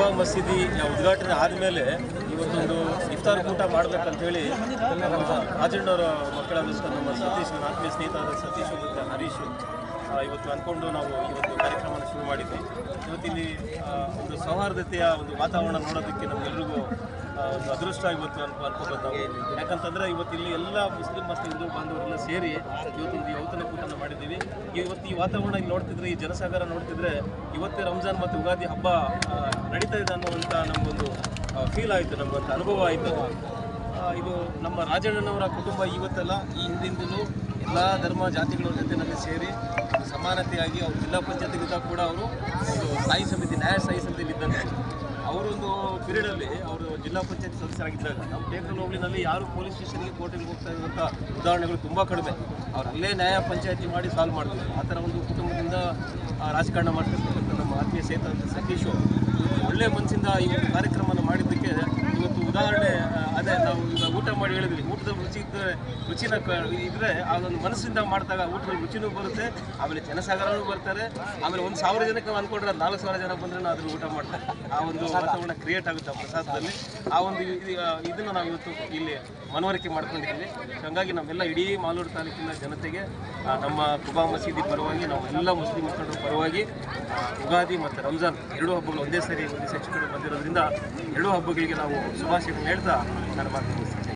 ಕುಬಾ ಮಸೀದಿ ಉದ್ಘಾಟನೆ ಆದಮೇಲೆ ಇವತ್ತೊಂದು ಇಫ್ತಾರ್ ಕೂಟ ಮಾಡ್ಬೇಕಂತ ಹೇಳಿ ರಾಜಣ್ಣವರ ಮಕ್ಕಳಾದಂಥ ನಮ್ಮ ಸತೀಶ್ ಆತ್ಮೀಯ ಸ್ನೇಹಿತರಾದ ಸತೀಶ್ ಮತ್ತು ಹರೀಶ್ ಇವತ್ತು ಅಂದ್ಕೊಂಡು ನಾವು ಇವತ್ತು ಕಾರ್ಯಕ್ರಮವನ್ನು ಶುರು ಮಾಡಿದ್ವಿ. ಇವತ್ತಿಲ್ಲಿ ಒಂದು ಸೌಹಾರ್ದತೆಯ ಒಂದು ವಾತಾವರಣ ನೋಡೋದಕ್ಕೆ ನಮಗೆಲ್ರಿಗೂ ಒಂದು ಅದೃಷ್ಟ ಇವತ್ತು ಅನ್ಕೊ ಅನ್ಕೋಬೋದು ಯಾಕಂತಂದ್ರೆ ಇವತ್ತು ಇಲ್ಲಿ ಎಲ್ಲ ಮುಸ್ಲಿಂ ಮತ್ತು ಹಿಂದೂ ಬಾಂಧವರೆಲ್ಲ ಸೇರಿ ಇವತ್ತೊಂದು ಯೌತನ ಔತಣ ಕೂಟನ ಮಾಡಿದ್ದೀವಿ. ಇವತ್ತು ಈ ವಾತಾವರಣ ಇಲ್ಲಿ ನೋಡ್ತಿದ್ರೆ, ಈ ಜನಸಾಗರ ನೋಡ್ತಿದ್ರೆ ಇವತ್ತೇ ರಂಜಾನ್ ಮತ್ತು ಯುಗಾದಿ ಹಬ್ಬ ನಡೀತಾ ಇದೆ ಅನ್ನುವಂಥ ನಮಗೊಂದು ಫೀಲ್ ಆಯಿತು, ನಮಗೊಂದು ಅನುಭವ ಆಯಿತು. ಇದು ನಮ್ಮ ರಾಜಣ್ಣನವರ ಕುಟುಂಬ ಇವತ್ತಲ್ಲ, ಈ ಹಿಂದಿಂದಲೂ ಎಲ್ಲ ಧರ್ಮ ಜಾತಿಗಳ ಜೊತೆನಲ್ಲಿ ಸೇರಿ ಸಮಾನತೆಯಾಗಿ ಅವರು ಜಿಲ್ಲಾ ಪಂಚಾಯತ್ಗಿಂತ ಕೂಡ ಅವರು ಒಂದು ಸ್ಥಾಯಿ ಸಮಿತಿ, ನ್ಯಾಯ ಸ್ಥಾಯಿ ಸಮಿತಿಯಲ್ಲಿ ಇದ್ದಂತೆ ಅವರೊಂದು ಪೀರಿಯಡಲ್ಲಿ ಅವರು ಜಿಲ್ಲಾ ಪಂಚಾಯತ್ ಸದಸ್ಯರಾಗಿದ್ದಾಗ ನಮ್ಮ ಟೇಕಲ್ ಹೋಬಳಿನಲ್ಲಿ ಯಾರು ಪೊಲೀಸ್ ಸ್ಟೇಷನ್ಗೆ ಕೋರ್ಟಿಗೆ ಹೋಗ್ತಾ ಇರುವಂಥ ಉದಾಹರಣೆಗಳು ತುಂಬ ಕಡಿಮೆ. ಅವ್ರು ಅಲ್ಲೇ ನ್ಯಾಯ ಪಂಚಾಯತಿ ಮಾಡಿ ಸಾಲ್ವ್ ಮಾಡಿದ್ರು. ಆ ಥರ ಒಂದು ಕುಟುಂಬದಿಂದ ರಾಜಕಾರಣ ಮಾಡ್ತಿರ್ತಕ್ಕಂಥ ನಮ್ಮ ಆತ್ಮೀಯ ಸೇತ ಸತೀಶು ಒಳ್ಳೆ ಮನಸ್ಸಿಂದ ಈ ಒಂದು ಕಾರ್ಯಕ್ರಮವನ್ನು ಮಾಡಿದ್ದಕ್ಕೆ ಇವತ್ತು ಉದಾಹರಣೆ ಊಟ ಮಾಡಿ ಹೇಳಿದ್ವಿ ಊಟದ ರುಚಿ ರುಚಿನ ಇದ್ರೆ ಅದೊಂದು ಆ ಒಂದು ಮನಸ್ಸಿಂದ ಮಾಡಿದಾಗ ಊಟದ ರುಚಿನೂ ಬರುತ್ತೆ ಆಮೇಲೆ ಜನಸಾಗರನೂ ಬರ್ತಾರೆ. ಆಮೇಲೆ ಒಂದು ಸಾವಿರ ಜನಕ್ಕೆ ಅಂದ್ಕೊಂಡ್ರೆ ನಾಲ್ಕು ಸಾವಿರ ಜನ ಬಂದ್ರೆ ಅದ್ರ ಊಟ ಮಾಡ್ತಾರೆ ಆ ಒಂದು ವಾತಾವರಣ ಕ್ರಿಯೇಟ್ ಆಗುತ್ತೆ ಆ ಪ್ರಸಾದದಲ್ಲಿ. ಆ ಒಂದು ಇದನ್ನ ನಾವು ಇವತ್ತು ಇಲ್ಲಿ ಮನವರಿಕೆ ಮಾಡ್ಕೊಂಡಿದ್ದೀವಿ. ಹಾಗಾಗಿ ನಮ್ಮೆಲ್ಲ ಇಡೀ ಮಾಲೂರು ತಾಲೂಕಿನ ಜನತೆಗೆ ನಮ್ಮ ಕುಬಾ ಮಸೀದಿ ಪರವಾಗಿ ನಾವು ಎಲ್ಲ ಮುಸ್ಲಿಂ ಮುಖಂಡರ ಪರವಾಗಿ ಯುಗಾದಿ ಮತ್ತು ರಂಜಾನ್ ಎರಡೂ ಹಬ್ಬಗಳು ಒಂದೇ ಸರಿ ಒಂದೇ ಸಚಿವರು ಬಂದಿರೋದ್ರಿಂದ ಎರಡೂ ಹಬ್ಬಗಳಿಗೆ ನಾವು ಶುಭಾಶಯಗಳನ್ನು ಹೇಳ್ತಾ ನನ್ನ ಮಾತು.